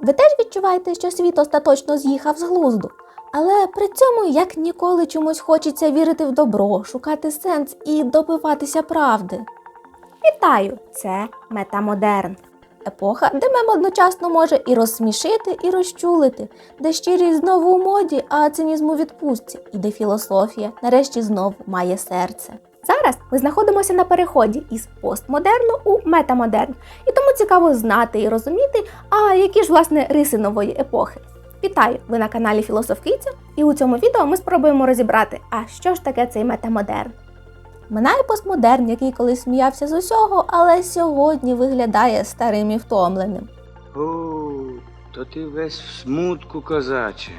Ви теж відчуваєте, що світ остаточно з'їхав з глузду? Але при цьому як ніколи чомусь хочеться вірити в добро, шукати сенс і добиватися правди. Вітаю! Це метамодерн. Епоха, де мем одночасно може і розсмішити, і розчулити, де щирість знову у моді, а цинізм у відпустці, і де філософія нарешті знову має серце. Зараз ми знаходимося на переході із постмодерну у метамодерн, і тому цікаво знати і розуміти, а які ж власне риси нової епохи. Вітаю! Ви на каналі Філософ Киця, і у цьому відео ми спробуємо розібрати, а що ж таке цей метамодерн. Минає постмодерн, який колись сміявся з усього, але сьогодні виглядає старим і втомленим. О, то ти весь в смутку, козаче.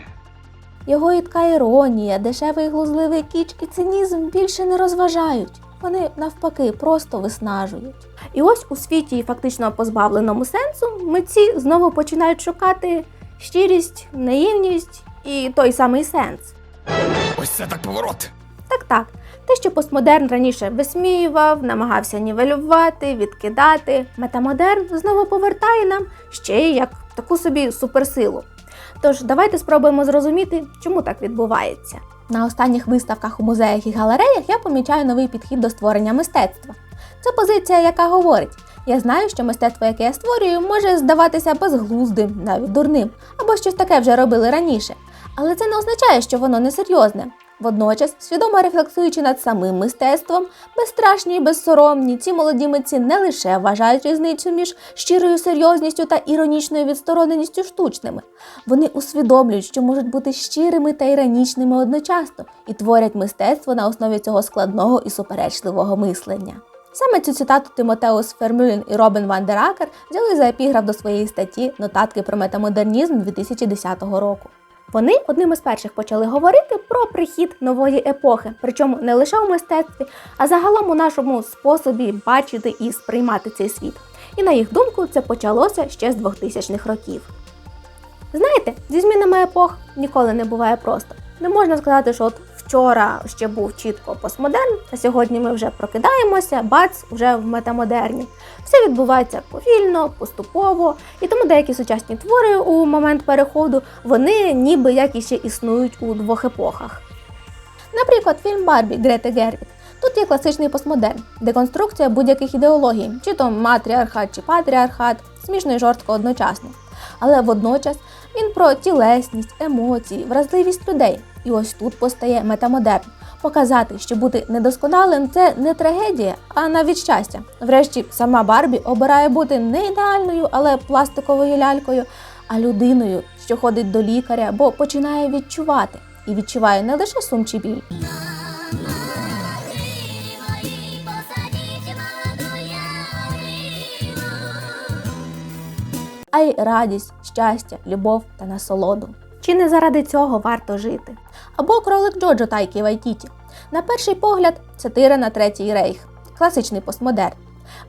Його їдка іронія, дешевий глузливий кіч і цинізм більше не розважають. Вони навпаки просто виснажують. І ось у світі, фактично позбавленому сенсу, митці знову починають шукати щирість, наївність і той самий сенс. Ось це так поворот. Так, так. Те, що постмодерн раніше висміював, намагався нівелювати, відкидати, метамодерн знову повертає нам ще як таку собі суперсилу. Тож давайте спробуємо зрозуміти, чому так відбувається. На останніх виставках у музеях і галереях я помічаю новий підхід до створення мистецтва. Це позиція, яка говорить: я знаю, що мистецтво, яке я створюю, може здаватися безглуздим, навіть дурним, або щось таке вже робили раніше. Але це не означає, що воно несерйозне. Водночас, свідомо рефлексуючи над самим мистецтвом, безстрашні і безсоромні, ці молоді митці не лише вважають різницю між щирою серйозністю та іронічною відстороненістю штучними. Вони усвідомлюють, що можуть бути щирими та іронічними одночасно і творять мистецтво на основі цього складного і суперечливого мислення. Саме цю цитату Тимотеус Фермюлін і Робин Ван дер Акер взяли за епіграф до своєї статті Нотатки про метамодернізм 2010 року. Вони одним із перших почали говорити про прихід нової епохи, причому не лише у мистецтві, а загалом у нашому способі бачити і сприймати цей світ. І на їх думку, це почалося ще з 2000-х років. Знаєте, зі змінами епох ніколи не буває просто. Не можна сказати, що от вчора ще був чітко постмодерн, а сьогодні ми вже прокидаємося, бац, вже в метамодерні. Все відбувається повільно, поступово, і тому деякі сучасні твори у момент переходу вони ніби як іще існують у двох епохах. Наприклад, фільм Барбі Грети Гервіг. Тут є класичний постмодерн, деконструкція будь-яких ідеологій, чи то матріархат, чи патріархат, смішно і жорстко одночасно. Але водночас він про тілесність, емоції, вразливість людей. І ось тут постає метамодерн. Показати, що бути недосконалим це не трагедія, а навіть щастя. Врешті сама Барбі обирає бути не ідеальною, але пластиковою лялькою, а людиною, що ходить до лікаря, бо починає відчувати. І відчуває не лише сум чи біль, а й радість, щастя, любов та насолоду. Чи не заради цього варто жити? Або кролик Джоджо Тайкі Вайтіті. На перший погляд, сатира на третій рейх, класичний постмодерн.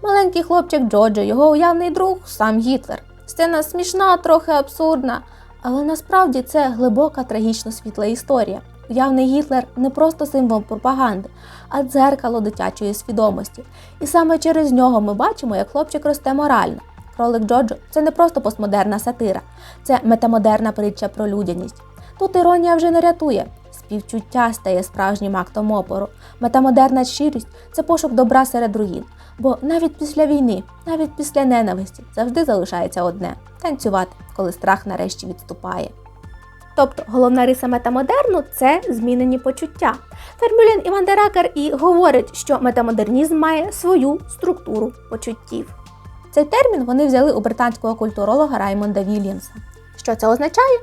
Маленький хлопчик Джоджо, його уявний друг, сам Гітлер. Сцена смішна, трохи абсурдна, але насправді це глибока трагічно світла історія. Уявний Гітлер не просто символ пропаганди, а дзеркало дитячої свідомості. І саме через нього ми бачимо, як хлопчик росте морально. Кролик Джоджо це не просто постмодерна сатира, це метамодерна притча про людяність. Тут іронія вже не рятує. Співчуття стає справжнім актом опору. Метамодерна щирість це пошук добра серед руїн. Бо навіть після війни, навіть після ненависті завжди залишається одне танцювати, коли страх нарешті відступає. Тобто головна риса метамодерну це змінені почуття. Фермюлін і Вандеракер і говорять, що метамодернізм має свою структуру почуттів. Цей термін вони взяли у британського культуролога Раймонда Вільямса. Що це означає?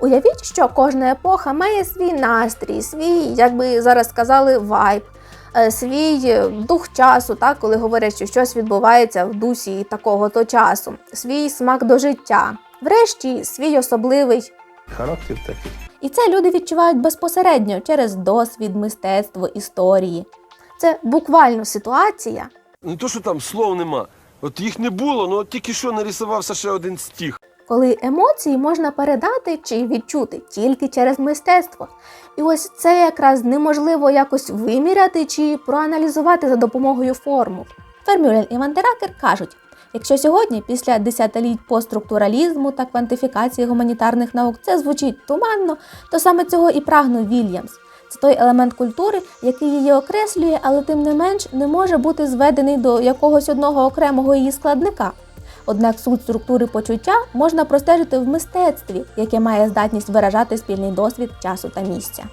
Уявіть, що кожна епоха має свій настрій, свій, як би зараз сказали, вайб, е, свій е, дух часу, так, коли говорять, що щось відбувається в дусі такого-то часу, свій смак до життя, врешті свій особливий. Характер такий. І це люди відчувають безпосередньо через досвід, мистецтво, історії. Це буквально ситуація, Не то, що там слов нема. От їх не було, ну от тільки що нарисувався ще один стіг. Коли емоції можна передати чи відчути тільки через мистецтво. І ось це якраз неможливо якось виміряти чи проаналізувати за допомогою формул. Фермюлен і Вандеракер кажуть, Якщо сьогодні, після десятиліть постструктуралізму та квантифікації гуманітарних наук, це звучить туманно, то саме цього і прагнув Вільямс. Це той елемент культури, який її окреслює, але тим не менш не може бути зведений до якогось одного окремого її складника. Однак суть структури почуття можна простежити в мистецтві, яке має здатність виражати спільний досвід часу та місця.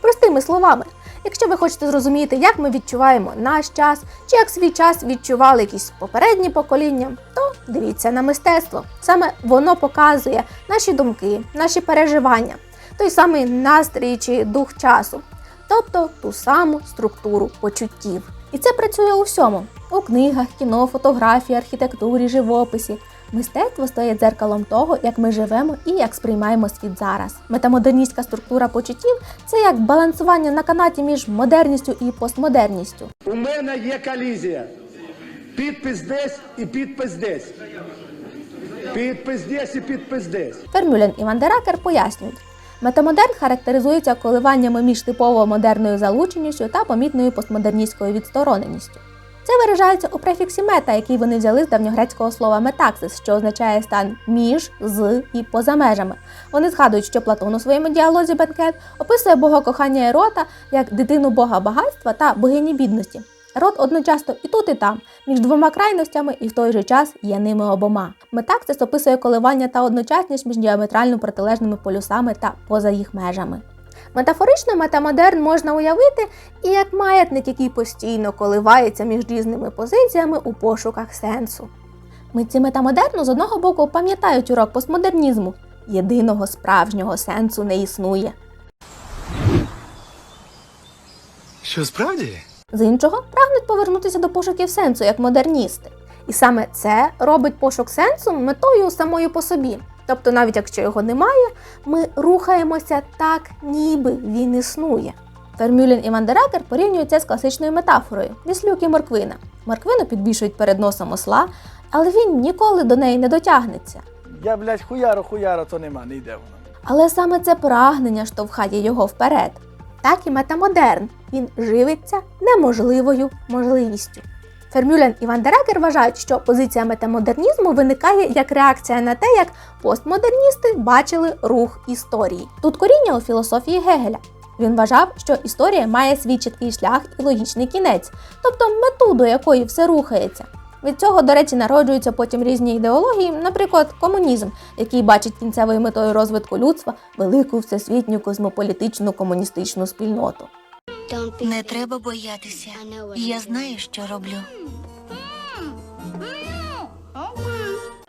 Простими словами, якщо ви хочете зрозуміти, як ми відчуваємо наш час, чи як свій час відчували якісь попередні покоління, то дивіться на мистецтво. Саме воно показує наші думки, наші переживання, той самий настрій чи дух часу, тобто ту саму структуру почуттів. І це працює у всьому: у книгах, кіно, фотографії, архітектурі, живописі. Мистецтво стає дзеркалом того, як ми живемо і як сприймаємо світ зараз. Метамодерністська структура почуттів це як балансування на канаті між модерністю і постмодерністю. У мене є колізія. Підпис десь і підпис десь. Підпис десь і підпис десь. Фермюлен і Вандеракер пояснюють. Метамодерн характеризується коливаннями між типово модерною залученістю та помітною постмодерністською відстороненістю. Це виражається у префіксі мета, який вони взяли з давньогрецького слова метаксис, що означає стан між, з і поза межами. Вони згадують, що Платон у своєму діалозі Бенкет описує бога кохання Ерота як дитину бога багатства та богині бідності. Ерот одночасно і тут, і там, між двома крайностями, і в той же час є ними обома. Метаксис описує коливання та одночасність між діаметрально протилежними полюсами та поза їх межами. Метафорично метамодерн можна уявити і як маятник, який постійно коливається між різними позиціями у пошуках сенсу. Митці метамодерну з одного боку пам'ятають урок постмодернізму. Єдиного справжнього сенсу не існує. Що справді? З іншого прагнуть повернутися до пошуків сенсу як модерністи. І саме це робить пошук сенсу метою самою по собі. Тобто, навіть якщо його немає, ми рухаємося так, ніби він існує. Фермюлін і Вандеракер порівнюють це з класичною метафорою віслюк і морквина. Морквину підвішують перед носом осла, але він ніколи до неї не дотягнеться. Я, блядь, хуяро, хуяро, то нема, не йде воно. Але саме це прагнення штовхає його вперед. Так і метамодерн. Він живиться неможливою можливістю. Фермюлен і Вандерекер вважають, що позиція метамодернізму виникає як реакція на те, як постмодерністи бачили рух історії. Тут коріння у філософії Гегеля. Він вважав, що історія має свій чіткий шлях і логічний кінець, тобто мету, до якої все рухається. Від цього, до речі, народжуються потім різні ідеології, наприклад, комунізм, який бачить кінцевою метою розвитку людства велику всесвітню космополітичну комуністичну спільноту. Не треба боятися. Я знаю, що роблю.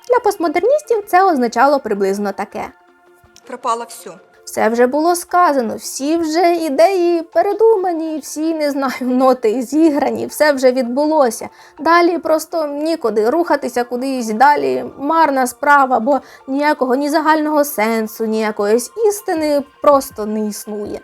Для постмодерністів це означало приблизно таке. пропало все. Все вже було сказано, всі вже ідеї передумані, всі не знаю, ноти зіграні, все вже відбулося. Далі просто нікуди рухатися кудись далі. Марна справа, бо ніякого ні загального сенсу, ні якоїсь істини просто не існує.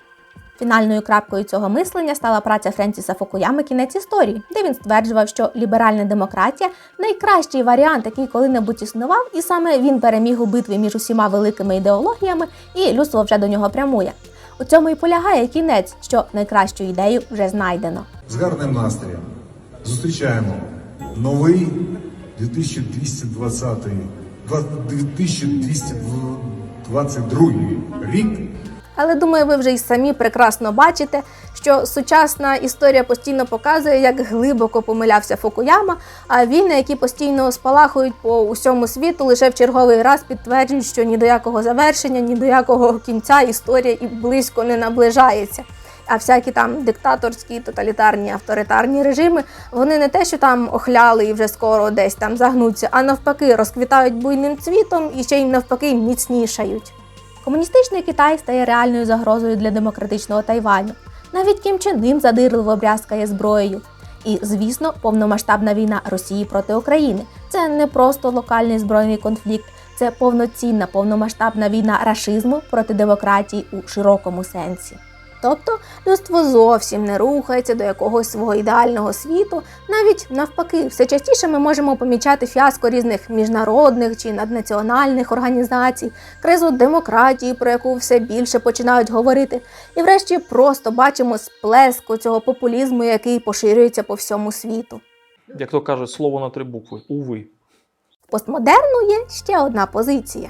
Фінальною крапкою цього мислення стала праця Френсіса Фукуями Кінець історії, де він стверджував, що ліберальна демократія найкращий варіант, який коли-небудь існував, і саме він переміг у битві між усіма великими ідеологіями, і людство вже до нього прямує. У цьому і полягає кінець, що найкращу ідею вже знайдено. з гарним настроєм зустрічаємо новий 2220 два- 2222 рік. Але думаю, ви вже й самі прекрасно бачите, що сучасна історія постійно показує, як глибоко помилявся Фукуяма, а війни, які постійно спалахують по усьому світу, лише в черговий раз підтверджують, що ні до якого завершення, ні до якого кінця історія і близько не наближається. А всякі там диктаторські, тоталітарні, авторитарні режими, вони не те, що там охляли і вже скоро десь там загнуться, а навпаки розквітають буйним цвітом і ще й навпаки міцнішають. Комуністичний Китай стає реальною загрозою для демократичного Тайваню. Навіть Кім Чен Ним задирливо брязкає зброєю. І, звісно, повномасштабна війна Росії проти України це не просто локальний збройний конфлікт, це повноцінна повномасштабна війна рашизму проти демократії у широкому сенсі. Тобто людство зовсім не рухається до якогось свого ідеального світу. Навіть навпаки, все частіше ми можемо помічати фіаско різних міжнародних чи наднаціональних організацій, кризу демократії, про яку все більше починають говорити, і врешті просто бачимо сплеску цього популізму, який поширюється по всьому світу. Як то кажуть, слово на три букви. Уви. Постмодерну є ще одна позиція.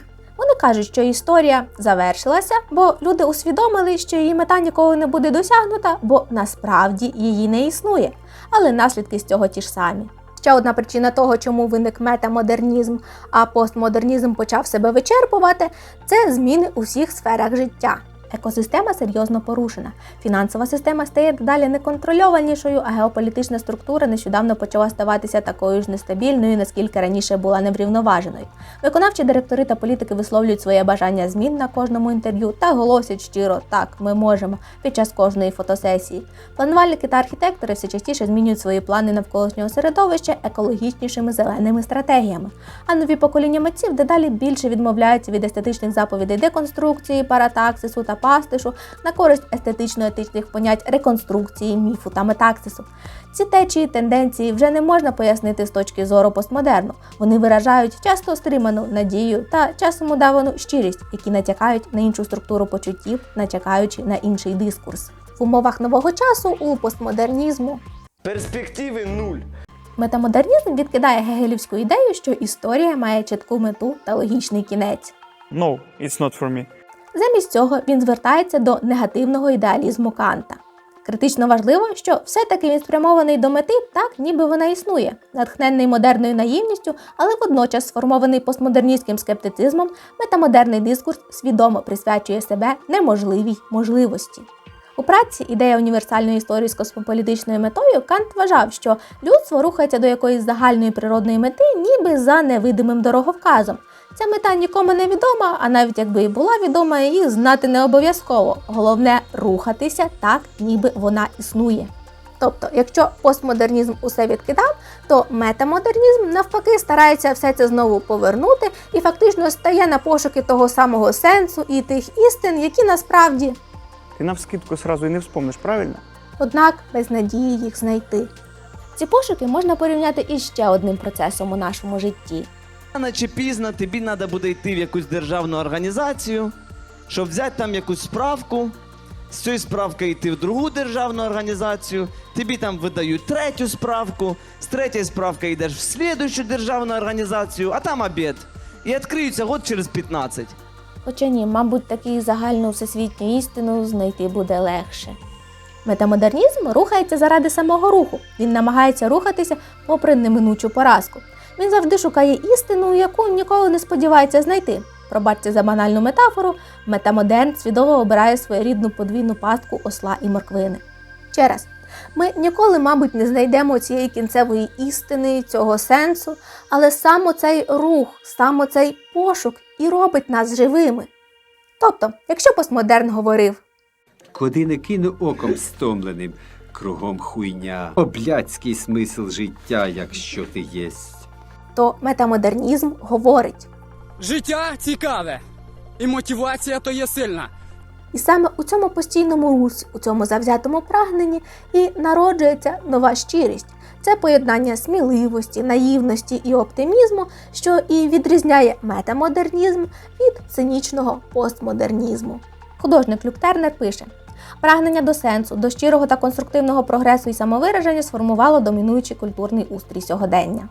Кажуть, що історія завершилася, бо люди усвідомили, що її мета ніколи не буде досягнута, бо насправді її не існує. Але наслідки з цього ті ж самі. Ще одна причина того, чому виник метамодернізм, а постмодернізм почав себе вичерпувати, це зміни у всіх сферах життя. Екосистема серйозно порушена. Фінансова система стає дедалі неконтрольованішою, а геополітична структура нещодавно почала ставатися такою ж нестабільною, наскільки раніше була неврівноваженою. Виконавчі директори та політики висловлюють своє бажання змін на кожному інтерв'ю та голосять щиро так, ми можемо під час кожної фотосесії. Планувальники та архітектори все частіше змінюють свої плани навколишнього середовища екологічнішими зеленими стратегіями. А нові покоління митців дедалі більше відмовляються від естетичних заповідей деконструкції, паратаксису та пастишу на користь естетично-етичних понять реконструкції, міфу та метаксису. Ці течії тенденції вже не можна пояснити з точки зору постмодерну. Вони виражають часто стриману надію та часом удавану щирість, які натякають на іншу структуру почуттів, натякаючи на інший дискурс. В умовах нового часу у постмодернізму Перспективи нуль. метамодернізм відкидає гегелівську ідею, що історія має чітку мету та логічний кінець. No, it's not for me. Замість цього він звертається до негативного ідеалізму Канта. Критично важливо, що все-таки він спрямований до мети так, ніби вона існує, натхнений модерною наївністю, але водночас сформований постмодерністським скептицизмом, метамодерний дискурс свідомо присвячує себе неможливій можливості. У праці ідея універсальної історії з космополітичною метою Кант вважав, що людство рухається до якоїсь загальної природної мети, ніби за невидимим дороговказом. Ця мета нікому не відома, а навіть якби і була відома, її знати не обов'язково. Головне рухатися так, ніби вона існує. Тобто, якщо постмодернізм усе відкидав, то метамодернізм навпаки старається все це знову повернути і фактично стає на пошуки того самого сенсу і тих істин, які насправді, Ти навскидку сразу і не вспомниш, правильно? однак, без надії їх знайти. Ці пошуки можна порівняти із ще одним процесом у нашому житті. Рано чи пізно тобі треба буде йти в якусь державну організацію, щоб взяти там якусь справку. З цієї справки йти в другу державну організацію, тобі там видають третю справку, з третьої справки йдеш в слідущу державну організацію, а там обід. І відкриються год через 15. Хоча ні, мабуть, таку загальну всесвітню істину знайти буде легше. Метамодернізм рухається заради самого руху. Він намагається рухатися попри неминучу поразку. Він завжди шукає істину, яку ніколи не сподівається знайти. Пробачте за банальну метафору, метамодерн свідомо обирає своєрідну подвійну пастку осла і морквини. Ще раз, ми ніколи, мабуть, не знайдемо цієї кінцевої істини, цього сенсу, але саме цей рух, саме цей пошук і робить нас живими. Тобто, якщо постмодерн говорив, Куди не кину оком стомленим, кругом хуйня, обляцький смисл життя, якщо ти єсть. То метамодернізм говорить. Життя цікаве, і мотивація то є сильна. І саме у цьому постійному русі, у цьому завзятому прагненні і народжується нова щирість. Це поєднання сміливості, наївності і оптимізму, що і відрізняє метамодернізм від цинічного постмодернізму. Художник Люк Тернер пише: прагнення до сенсу, до щирого та конструктивного прогресу і самовираження сформувало домінуючий культурний устрій сьогодення.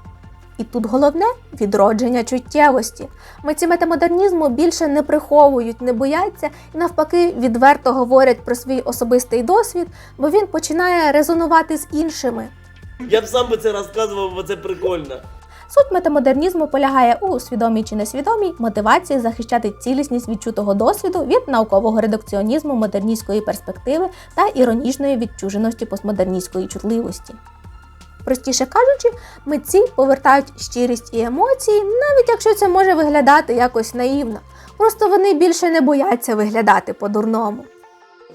І тут головне відродження чуттєвості. Митці метамодернізму більше не приховують, не бояться і навпаки відверто говорять про свій особистий досвід, бо він починає резонувати з іншими. Я б сам би це розказував, бо це прикольно. Суть метамодернізму полягає у свідомій чи несвідомій мотивації захищати цілісність відчутого досвіду від наукового редукціонізму модерністської перспективи та іронічної відчуженості постмодерністської чутливості. Простіше кажучи, митці повертають щирість і емоції, навіть якщо це може виглядати якось наївно. Просто вони більше не бояться виглядати по-дурному.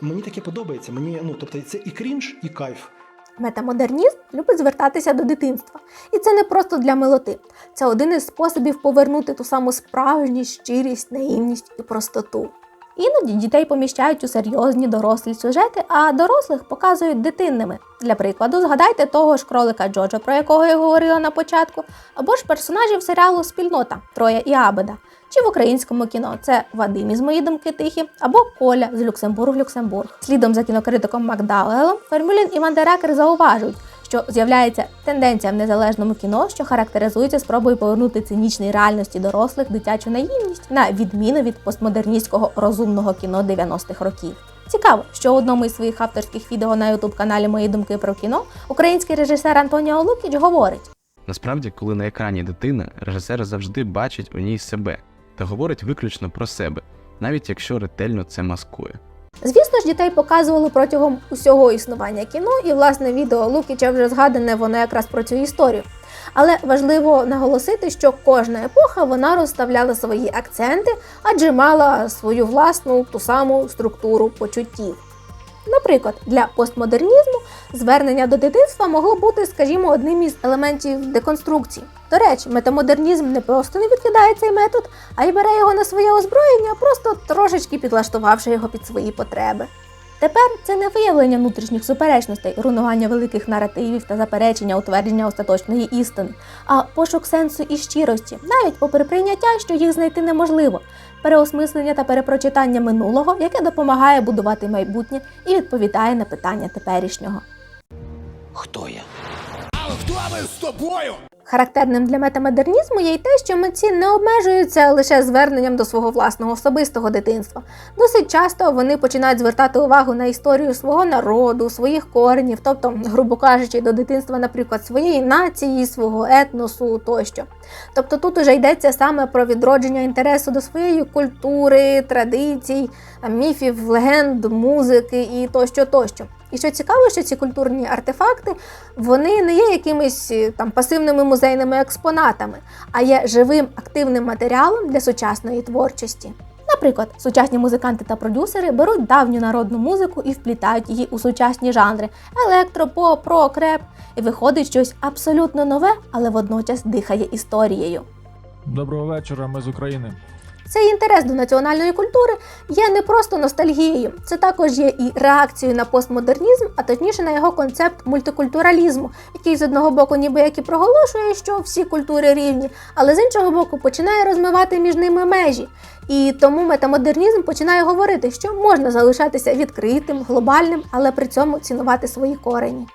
Мені таке подобається. Мені ну тобто це і крінж, і кайф. Метамодернізм любить звертатися до дитинства. І це не просто для милоти. Це один із способів повернути ту саму справжність, щирість, наївність і простоту. Іноді дітей поміщають у серйозні дорослі сюжети, а дорослих показують дитинними. Для прикладу, згадайте того ж кролика Джоджо, про якого я говорила на початку, або ж персонажів серіалу Спільнота Троя і Абеда, чи в українському кіно це Вадим із мої думки тихі, або Коля з Люксембург Люксембург. Слідом за кінокритиком Макдауелом Фермюлін і Вандерекер зауважують, що з'являється тенденція в незалежному кіно, що характеризується спробою повернути цинічний реальності дорослих дитячу наївність на відміну від постмодерністського розумного кіно 90-х років. Цікаво, що у одному із своїх авторських відео на youtube каналі Мої думки про кіно український режисер Антоніо Лукіч говорить. Насправді, коли на екрані дитина, режисер завжди бачить у ній себе та говорить виключно про себе, навіть якщо ретельно це маскує. Звісно ж, дітей показували протягом усього існування кіно, і власне відео Лукіча вже згадане, воно якраз про цю історію. Але важливо наголосити, що кожна епоха вона розставляла свої акценти, адже мала свою власну ту саму структуру почуттів. Наприклад, для постмодернізму звернення до дитинства могло бути, скажімо, одним із елементів деконструкції. До речі, метамодернізм не просто не відкидає цей метод, а й бере його на своє озброєння, просто трошечки підлаштувавши його під свої потреби. Тепер це не виявлення внутрішніх суперечностей, руйнування великих наративів та заперечення утвердження остаточної істини, а пошук сенсу і щирості, навіть попри прийняття, що їх знайти неможливо, переосмислення та перепрочитання минулого, яке допомагає будувати майбутнє і відповідає на питання теперішнього. Хто я? Характерним для метамодернізму є й те, що митці не обмежуються лише зверненням до свого власного особистого дитинства. Досить часто вони починають звертати увагу на історію свого народу, своїх коренів, тобто, грубо кажучи, до дитинства, наприклад, своєї нації, свого етносу тощо. Тобто тут уже йдеться саме про відродження інтересу до своєї культури, традицій, міфів, легенд, музики і тощо тощо. І що цікаво, що ці культурні артефакти вони не є якимись е, там пасивними музейними експонатами, а є живим активним матеріалом для сучасної творчості. Наприклад, сучасні музиканти та продюсери беруть давню народну музику і вплітають її у сучасні жанри електро, поп, рок, реп, і виходить щось абсолютно нове, але водночас дихає історією. Доброго вечора, ми з України. Цей інтерес до національної культури є не просто ностальгією, це також є і реакцією на постмодернізм, а точніше на його концепт мультикультуралізму, який з одного боку ніби як і проголошує, що всі культури рівні, але з іншого боку починає розмивати між ними межі. І тому метамодернізм починає говорити, що можна залишатися відкритим, глобальним, але при цьому цінувати свої корені.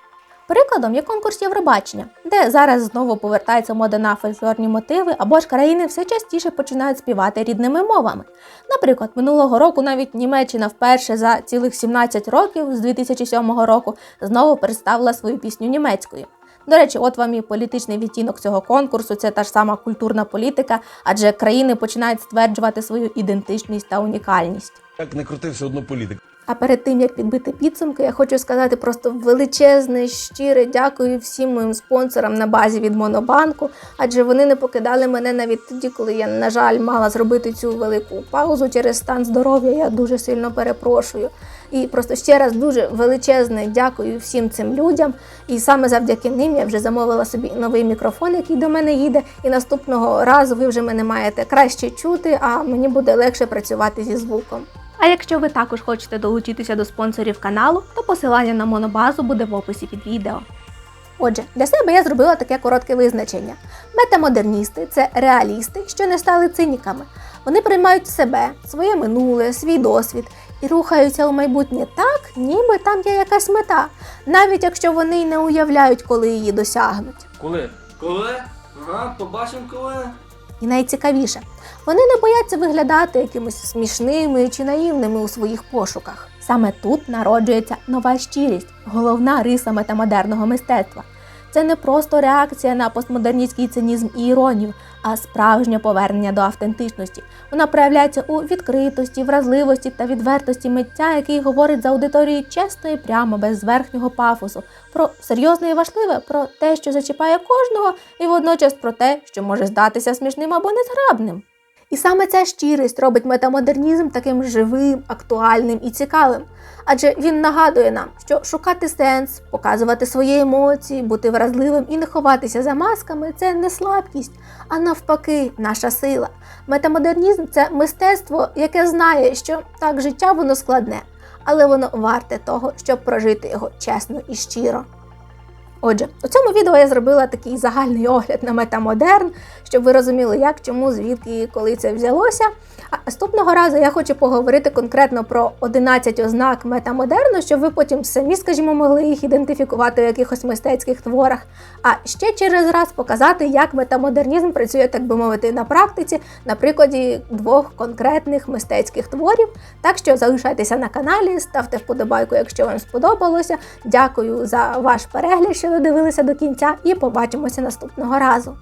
Прикладом є конкурс Євробачення, де зараз знову повертається мода на фольклорні мотиви, або ж країни все частіше починають співати рідними мовами. Наприклад, минулого року навіть Німеччина вперше за цілих 17 років з 2007 року знову представила свою пісню німецькою. До речі, от вам і політичний відтінок цього конкурсу, це та ж сама культурна політика, адже країни починають стверджувати свою ідентичність та унікальність. Як не крути, все одно політик. А перед тим як підбити підсумки, я хочу сказати просто величезне, щире дякую всім моїм спонсорам на базі від Монобанку, адже вони не покидали мене навіть тоді, коли я, на жаль, мала зробити цю велику паузу через стан здоров'я. Я дуже сильно перепрошую. І просто ще раз дуже величезне дякую всім цим людям. І саме завдяки ним я вже замовила собі новий мікрофон, який до мене їде. І наступного разу ви вже мене маєте краще чути, а мені буде легше працювати зі звуком. А якщо ви також хочете долучитися до спонсорів каналу, то посилання на монобазу буде в описі під відео. Отже, для себе я зробила таке коротке визначення: метамодерністи це реалісти, що не стали циніками. Вони приймають себе, своє минуле, свій досвід і рухаються у майбутнє так, ніби там є якась мета, навіть якщо вони й не уявляють, коли її досягнуть. Коли? Коли? Ага, побачимо коли. І найцікавіше, вони не бояться виглядати якимось смішними чи наївними у своїх пошуках. Саме тут народжується нова щирість, головна риса метамодерного мистецтва. Це не просто реакція на постмодерністський цинізм і іронію, а справжнє повернення до автентичності. Вона проявляється у відкритості, вразливості та відвертості митця, який говорить за аудиторією чесно і прямо, без зверхнього пафосу, про серйозне і важливе, про те, що зачіпає кожного, і водночас про те, що може здатися смішним або незграбним. І саме ця щирість робить метамодернізм таким живим, актуальним і цікавим. Адже він нагадує нам, що шукати сенс, показувати свої емоції, бути вразливим і не ховатися за масками це не слабкість, а навпаки, наша сила. Метамодернізм це мистецтво, яке знає, що так життя воно складне, але воно варте того, щоб прожити його чесно і щиро. Отже, у цьому відео я зробила такий загальний огляд на метамодерн, щоб ви розуміли, як, чому, звідки і коли це взялося. А наступного разу я хочу поговорити конкретно про 11 ознак метамодерну, щоб ви потім самі, скажімо, могли їх ідентифікувати в якихось мистецьких творах. А ще через раз показати, як метамодернізм працює, так би мовити, на практиці, на прикладі двох конкретних мистецьких творів. Так що залишайтеся на каналі, ставте вподобайку, якщо вам сподобалося. Дякую за ваш перегляд, що ви дивилися до кінця, і побачимося наступного разу.